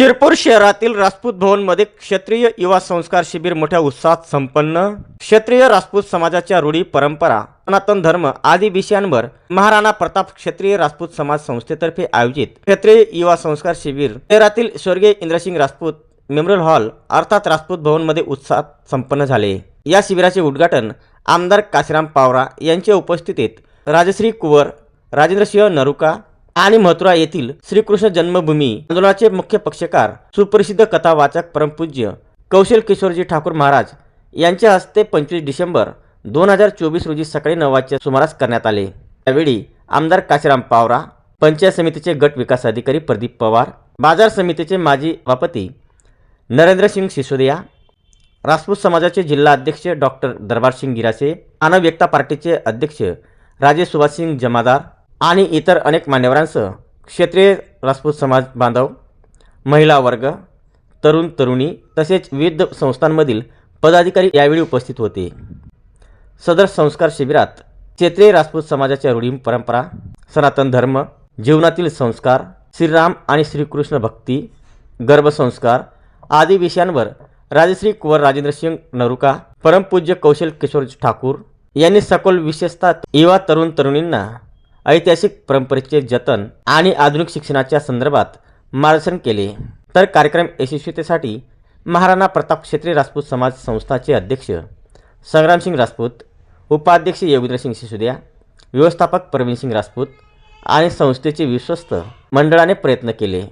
शिरपूर शहरातील राजपूत भवनमध्ये क्षत्रिय युवा संस्कार शिबिर मोठ्या उत्साहात संपन्न. क्षत्रिय राजपूत समाजाच्या रूढी परंपरा सनातन धर्म आदी विषयांवर महाराणा प्रताप क्षत्रिय राजपूत समाज संस्थेतर्फे आयोजित क्षत्रिय युवा संस्कार शिबिर. शहरातील स्वर्गीय इंद्रसिंग राजपूत मेमोरियल हॉल अर्थात राजपूत भवनमध्ये उत्साहात संपन्न झाले. या शिबिराचे उद्घाटन आमदार काशीराम पावरा यांच्या उपस्थितीत राजश्री कुवर राजेंद्रसिंह नरुका आणि मथुरा येथील श्रीकृष्ण जन्मभूमी आंदोलनाचे मुख्य पक्षकार सुप्रसिद्ध कथावाचक परमपूज्य कौशल किशोरजी ठाकूर महाराज यांच्या हस्ते पंचवीस डिसेंबर दोन हजार चोवीस रोजी सकाळी नऊ वाजच्या सुमारास करण्यात आले. त्यावेळी आमदार काशीराम पावरा पंचायत समितीचे गट विकास अधिकारी प्रदीप पवार बाजार समितीचे माजी सभापती नरेंद्रसिंग सिसोदिया राजपूत समाजाचे जिल्हा अध्यक्ष डॉक्टर दरबारसिंग गिरासे मानव एकता पार्टीचे अध्यक्ष राजे सुभाषसिंग जमादार आणि इतर अनेक मान्यवरांसह क्षेत्रीय राजपूत समाज बांधव महिला वर्ग तरुण तरुणी तसेच विविध संस्थांमधील पदाधिकारी यावेळी उपस्थित होते. सदर संस्कार शिबिरात क्षेत्रीय राजपूत समाजाच्या रूढी परंपरा सनातन धर्म जीवनातील संस्कार श्रीराम आणि श्रीकृष्ण भक्ती गर्भसंस्कार आदी विषयांवर राजश्री कुंवर राजेंद्रसिंग नरुका परमपूज्य कौशल किशोर ठाकूर यांनी सखोल विशेषतः युवा तरुण तरुणींना ऐतिहासिक परंपरेचे जतन आणि आधुनिक शिक्षणाच्या संदर्भात मार्गदर्शन केले. तर कार्यक्रम यशस्वीतेसाठी महाराणा प्रताप क्षेत्रीय राजपूत समाज संस्थाचे अध्यक्ष संग्रामसिंग राजपूत उपाध्यक्ष योगेंद्रसिंग सिसोदिया व्यवस्थापक प्रवीणसिंग राजपूत आणि संस्थेचे विश्वस्त मंडळाने प्रयत्न केले.